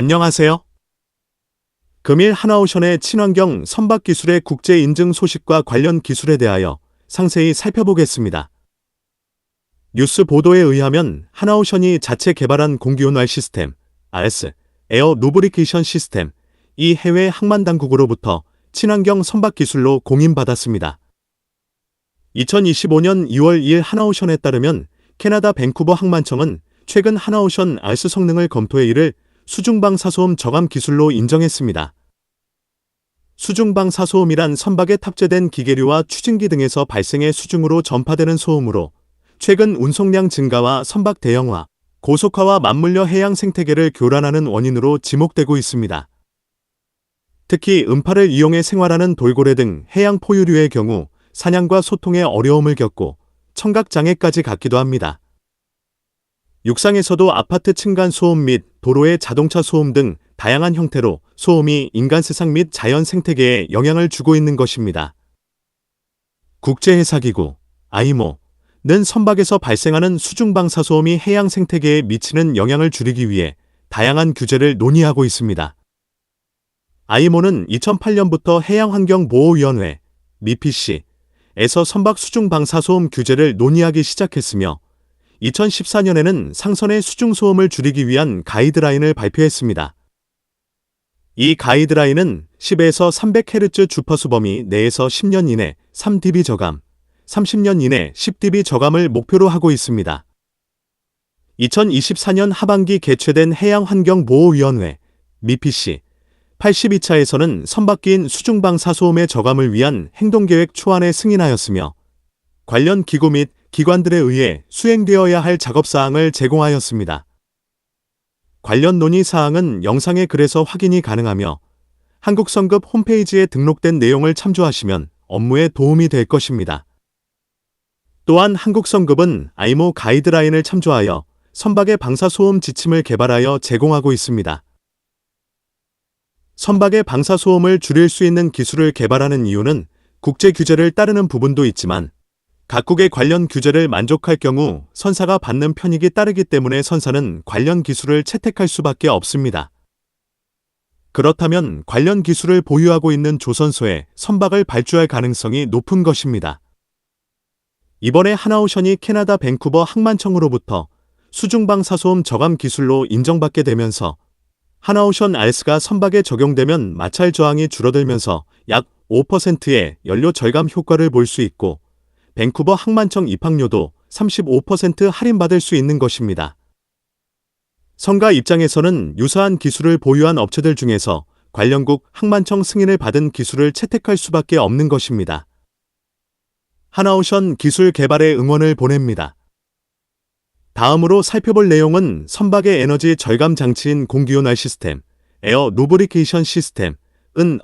안녕하세요. 금일 하나오션의 친환경 선박 기술의 국제 인증 소식과 관련 기술에 대하여 상세히 살펴보겠습니다. 뉴스 보도에 의하면 하나오션이 자체 개발한 공기온활 시스템, RS, 에어 노브리케이션 시스템, 이 해외 항만 당국으로부터 친환경 선박 기술로 공인받았습니다. 2025년 2월 2일 하나오션에 따르면 캐나다 밴쿠버 항만청은 최근 하나오션 RS 성능을 검토해 이를 수중방사소음 저감 기술로 인정했습니다. 수중방사소음이란 선박에 탑재된 기계류와 추진기 등에서 발생해 수중으로 전파되는 소음으로 최근 운송량 증가와 선박 대형화, 고속화와 맞물려 해양 생태계를 교란하는 원인으로 지목되고 있습니다. 특히 음파를 이용해 생활하는 돌고래 등 해양 포유류의 경우 사냥과 소통에 어려움을 겪고 청각장애까지 갖기도 합니다. 육상에서도 아파트 층간 소음 및 도로의 자동차 소음 등 다양한 형태로 소음이 인간 세상 및 자연 생태계에 영향을 주고 있는 것입니다. 국제해사기구 아이모는 선박에서 발생하는 수중방사 소음이 해양 생태계에 미치는 영향을 줄이기 위해 다양한 규제를 논의하고 있습니다. 아이모는 2008년부터 해양환경보호위원회 미피시 에서 선박 수중방사소음 규제를 논의하기 시작했으며 2014년에는 상선의 수중 소음을 줄이기 위한 가이드라인을 발표했습니다. 이 가이드라인은 10에서 300Hz 주파수 범위 내에서 10년 이내 3dB 저감, 30년 이내 10dB 저감을 목표로 하고 있습니다. 2024년 하반기 개최된 해양환경보호위원회 미피시 82차에서는 선박기인 수중방사소음의 저감을 위한 행동계획 초안에 승인하였으며 관련 기구 및 기관들에 의해 수행되어야 할 작업사항을 제공하였습니다. 관련 논의 사항은 영상의 글에서 확인이 가능하며 한국성급 홈페이지에 등록된 내용을 참조하시면 업무에 도움이 될 것입니다. 또한 한국성급은 아이모 가이드라인을 참조하여 선박의 방사소음 지침을 개발하여 제공하고 있습니다. 선박의 방사소음을 줄일 수 있는 기술을 개발하는 이유는 국제 규제를 따르는 부분도 있지만 각국의 관련 규제를 만족할 경우 선사가 받는 편익이 따르기 때문에 선사는 관련 기술을 채택할 수밖에 없습니다. 그렇다면 관련 기술을 보유하고 있는 조선소에 선박을 발주할 가능성이 높은 것입니다. 이번에 하나오션이 캐나다 밴쿠버 항만청으로부터 수중방 사소음 저감 기술로 인정받게 되면서 하나오션 RS가 선박에 적용되면 마찰 저항이 줄어들면서 약 5%의 연료 절감 효과를 볼 수 있고 밴쿠버 항만청 입항료도 35% 할인받을 수 있는 것입니다. 성가 입장에서는 유사한 기술을 보유한 업체들 중에서 관련국 항만청 승인을 받은 기술을 채택할 수밖에 없는 것입니다. 하나오션 기술 개발에 응원을 보냅니다. 다음으로 살펴볼 내용은 선박의 에너지 절감 장치인 공기온활 시스템, 에어 루브리케이션 시스템은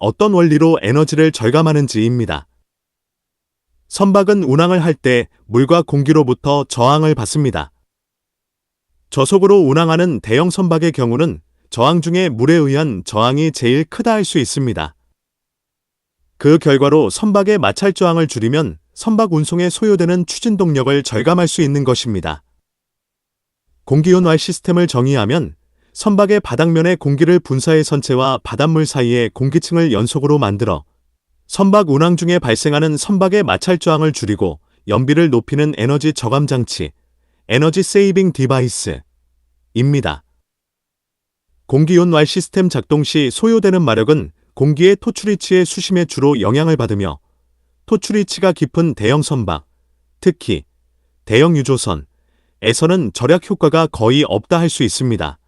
어떤 원리로 에너지를 절감하는지입니다. 선박은 운항을 할 때 물과 공기로부터 저항을 받습니다. 저속으로 운항하는 대형 선박의 경우는 저항 중에 물에 의한 저항이 제일 크다 할 수 있습니다. 그 결과로 선박의 마찰 저항을 줄이면 선박 운송에 소요되는 추진 동력을 절감할 수 있는 것입니다. 공기온활 시스템을 정의하면 선박의 바닥면에 공기를 분사해 선체와 바닷물 사이에 공기층을 연속으로 만들어 선박 운항 중에 발생하는 선박의 마찰 저항을 줄이고 연비를 높이는 에너지 저감 장치, 에너지 세이빙 디바이스입니다. 공기온활 시스템 작동 시 소요되는 마력은 공기의 토출위치의 수심에 주로 영향을 받으며 토출위치가 깊은 대형 선박, 특히 대형 유조선, 에서는 절약 효과가 거의 없다 할 수 있습니다.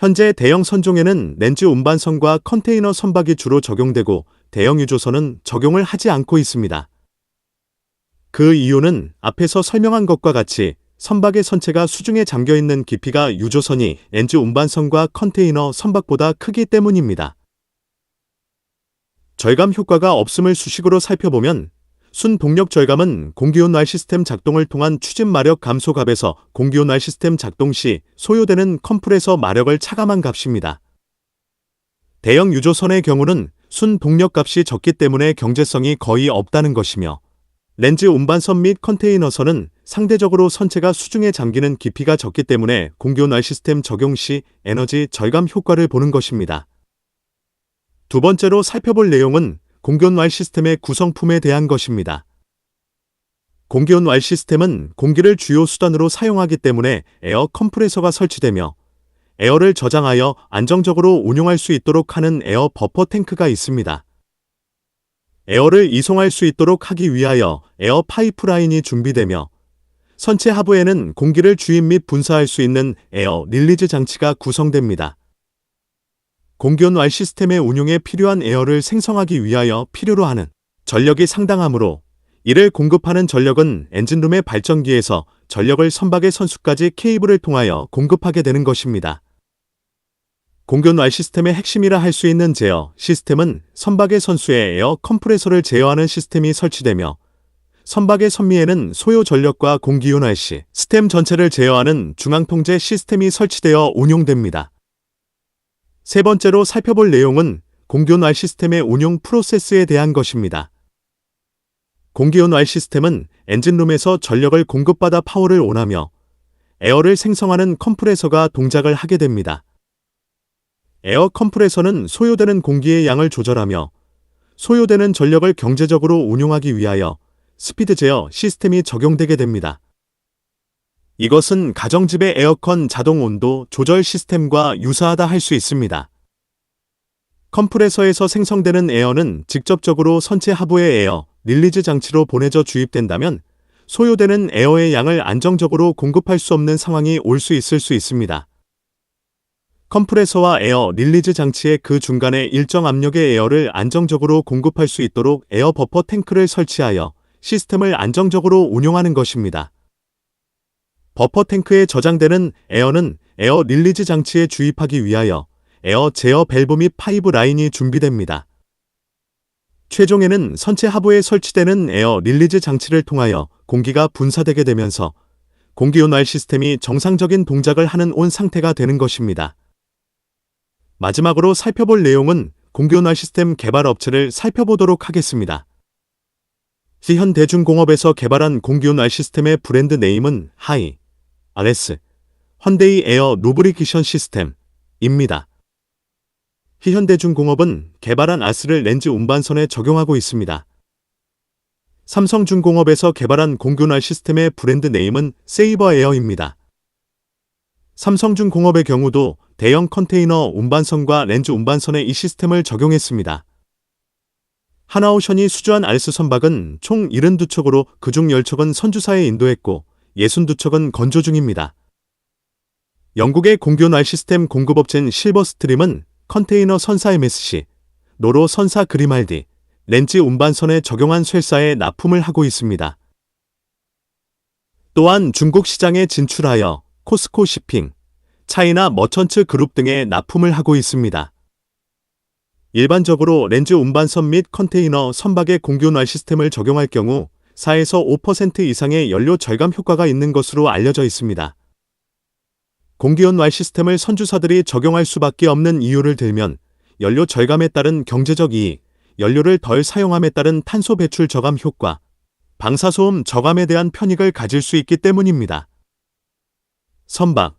현재 대형 선종에는 렌즈 운반선과 컨테이너 선박이 주로 적용되고 대형 유조선은 적용을 하지 않고 있습니다. 그 이유는 앞에서 설명한 것과 같이 선박의 선체가 수중에 잠겨 있는 깊이가 유조선이 엔즈 운반선과 컨테이너 선박보다 크기 때문입니다. 절감 효과가 없음을 수식으로 살펴보면 순동력 절감은 공기온활 시스템 작동을 통한 추진 마력 감소 값에서 공기온활 시스템 작동 시 소요되는 컴프레서 마력을 차감한 값입니다. 대형 유조선의 경우는 순동력 값이 적기 때문에 경제성이 거의 없다는 것이며 렌즈 운반선 및 컨테이너선은 상대적으로 선체가 수중에 잠기는 깊이가 적기 때문에 공기온활 시스템 적용 시 에너지 절감 효과를 보는 것입니다. 두 번째로 살펴볼 내용은 공기온활 시스템의 구성품에 대한 것입니다. 공기온활 시스템은 공기를 주요 수단으로 사용하기 때문에 에어 컴프레서가 설치되며 에어를 저장하여 안정적으로 운용할 수 있도록 하는 에어 버퍼 탱크가 있습니다. 에어를 이송할 수 있도록 하기 위하여 에어 파이프라인이 준비되며 선체 하부에는 공기를 주입 및 분사할 수 있는 에어 릴리즈 장치가 구성됩니다. 공기온활 시스템의 운용에 필요한 에어를 생성하기 위하여 필요로 하는 전력이 상당하므로 이를 공급하는 전력은 엔진룸의 발전기에서 전력을 선박의 선수까지 케이블을 통하여 공급하게 되는 것입니다. 공기온활 시스템의 핵심이라 할 수 있는 제어 시스템은 선박의 선수에 에어 컴프레서를 제어하는 시스템이 설치되며 선박의 선미에는 소요 전력과 공기온활 시 스템 전체를 제어하는 중앙통제 시스템이 설치되어 운용됩니다. 세 번째로 살펴볼 내용은 공기온활 시스템의 운용 프로세스에 대한 것입니다. 공기온활 시스템은 엔진룸에서 전력을 공급받아 파워를 온하며 에어를 생성하는 컴프레서가 동작을 하게 됩니다. 에어 컴프레서는 소요되는 공기의 양을 조절하며 소요되는 전력을 경제적으로 운용하기 위하여 스피드 제어 시스템이 적용되게 됩니다. 이것은 가정집의 에어컨 자동 온도 조절 시스템과 유사하다 할 수 있습니다. 컴프레서에서 생성되는 에어는 직접적으로 선체 하부의 에어 릴리즈 장치로 보내져 주입된다면 소요되는 에어의 양을 안정적으로 공급할 수 없는 상황이 올 수 있을 수 있습니다. 컴프레서와 에어 릴리즈 장치의 그 중간에 일정 압력의 에어를 안정적으로 공급할 수 있도록 에어 버퍼 탱크를 설치하여 시스템을 안정적으로 운용하는 것입니다. 버퍼 탱크에 저장되는 에어는 에어 릴리즈 장치에 주입하기 위하여 에어 제어 밸브 및 파이브 라인이 준비됩니다. 최종에는 선체 하부에 설치되는 에어 릴리즈 장치를 통하여 공기가 분사되게 되면서 공기온활 시스템이 정상적인 동작을 하는 온 상태가 되는 것입니다. 마지막으로 살펴볼 내용은 공기온활 시스템 개발 업체를 살펴보도록 하겠습니다. 시현대중공업에서 개발한 공기온활 시스템의 브랜드 네임은 하이, RS, 헌데이 에어 루브리기션 시스템입니다. 희현대중공업은 개발한 아스를 렌즈 운반선에 적용하고 있습니다. 삼성중공업에서 개발한 공균활 시스템의 브랜드 네임은 세이버 에어입니다. 삼성중공업의 경우도 대형 컨테이너 운반선과 렌즈 운반선에 이 시스템을 적용했습니다. 하나오션이 수주한 알스 선박은 총 72척으로 그중 10척은 선주사에 인도했고 62척은 건조 중입니다. 영국의 공균활 시스템 공급업체인 실버스트림은 컨테이너 선사 MSC, 노로 선사 그리말디, 렌즈 운반선에 적용한 쇠사에 납품을 하고 있습니다. 또한 중국 시장에 진출하여 코스코 시핑, 차이나 머천츠 그룹 등에 납품을 하고 있습니다. 일반적으로 렌즈 운반선 및 컨테이너 선박의 공기온활 시스템을 적용할 경우 4에서 5% 이상의 연료 절감 효과가 있는 것으로 알려져 있습니다. 공기온활 시스템을 선주사들이 적용할 수밖에 없는 이유를 들면 연료 절감에 따른 경제적 이익, 연료를 덜 사용함에 따른 탄소 배출 저감 효과, 방사소음 저감에 대한 편익을 가질 수 있기 때문입니다. 선박,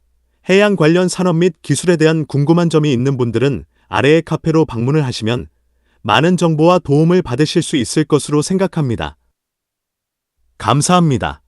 해양 관련 산업 및 기술에 대한 궁금한 점이 있는 분들은 아래의 카페로 방문을 하시면 많은 정보와 도움을 받으실 수 있을 것으로 생각합니다. 감사합니다.